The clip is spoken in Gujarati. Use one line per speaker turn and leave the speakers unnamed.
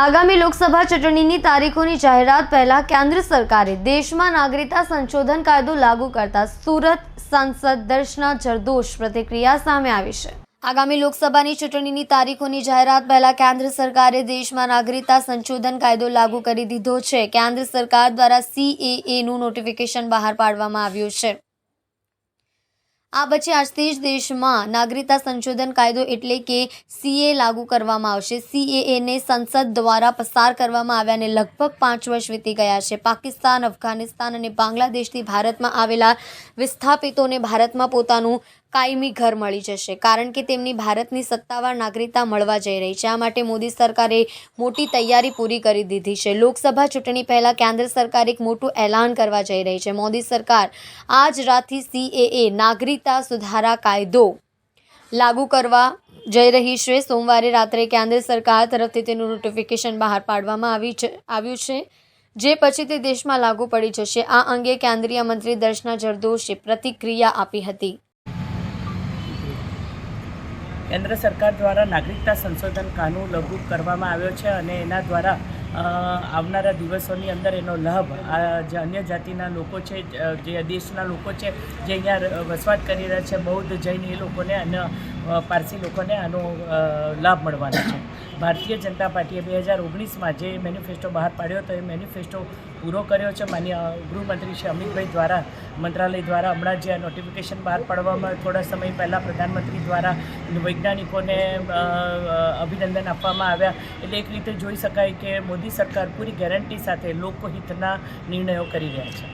આગામી લોકસભા ચૂંટણીની તારીખોની જાહેરાત પહેલા કેન્દ્ર સરકારે દેશમાં નાગરિકતા સંશોધન કાયદો લાગુ કરતા સુરત સાંસદ દર્શના જરદોશ પ્રતિક્રિયા સામે આવી છે. આગામી લોકસભાની ચૂંટણીની તારીખોની જાહેરાત પહેલા કેન્દ્ર સરકારે દેશમાં નાગરિકતા સંશોધન કાયદો લાગુ કરી દીધો છે. કેન્દ્ર સરકાર દ્વારા સીએએનું નોટિફિકેશન બહાર પાડવામાં આવ્યું છે. આ પછી આજથી જ દેશમાં નાગરિકતા સંશોધન કાયદો એટલે કે સીએ લાગુ કરવામાં આવશે. સીએએને સંસદ દ્વારા પસાર કરવામાં આવ્યાને લગભગ પાંચ વર્ષ વીતી ગયા છે. પાકિસ્તાન, અફઘાનિસ્તાન અને બાંગ્લાદેશથી ભારતમાં આવેલા વિસ્થાપિતોને ભારતમાં પોતાનું કાયમી ઘર મળી જશે. કારણ કે તેમની ભારતની સત્તાવાર નાગરિકતા મળવા જઈ રહી છે. આ માટે મોદી સરકારે મોટી તૈયારી પૂરી કરી દીધી છે. લોકસભા ચૂંટણી પહેલાં કેન્દ્ર સરકાર એક મોટું એલાન કરવા જઈ રહી છે. મોદી સરકાર આજ રાતથી સીએએ નાગરિકતા સુધારા કાયદો લાગુ કરવા જઈ રહી છે. સોમવારે રાત્રે કેન્દ્ર સરકાર તરફથી તેનું નોટિફિકેશન બહાર પાડવામાં આવી આવ્યું છે, જે પછી તે દેશમાં લાગુ પડી જશે. આ અંગે કેન્દ્રીય મંત્રી દર્શના જરદોશે પ્રતિક્રિયા આપી હતી.
કેન્દ્ર સરકાર દ્વારા નાગરિકતા સંશોધન કાનૂન લાગુ કરવામાં આવ્યો છે અને એના દ્વારા આવનારા દિવસોની અંદર એનો લાભ આ જે અન્ય જાતિના લોકો છે જે દેશના લોકો છે, જે અહીંયા વસવાટ કરી રહ્યા છે, બૌદ્ધ જૈન એ લોકોને અને પારસી લોકોને આનો લાભ મળવાનો છે. ભારતીય જનતા પાર્ટીએ બે હજાર ઓગણીસમાં જે મેનિફેસ્ટો બહાર પાડ્યો હતો, એ મેનિફેસ્ટો પૂરો કર્યો છે. માન્ય ગૃહમંત્રી શ્રી અમિતભાઈ દ્વારા, મંત્રાલય દ્વારા હમણાં જે નોટિફિકેશન બહાર પાડવામાં થોડા સમય પહેલાં પ્રધાનમંત્રી દ્વારા વૈજ્ઞાનિકોને અભિનંદન આપવામાં આવ્યા. એટલે એક રીતે જોઈ શકાય કે મોદી સરકાર પૂરી ગેરંટી સાથે લોકહિતના નિર્ણયો કરી રહ્યા છે.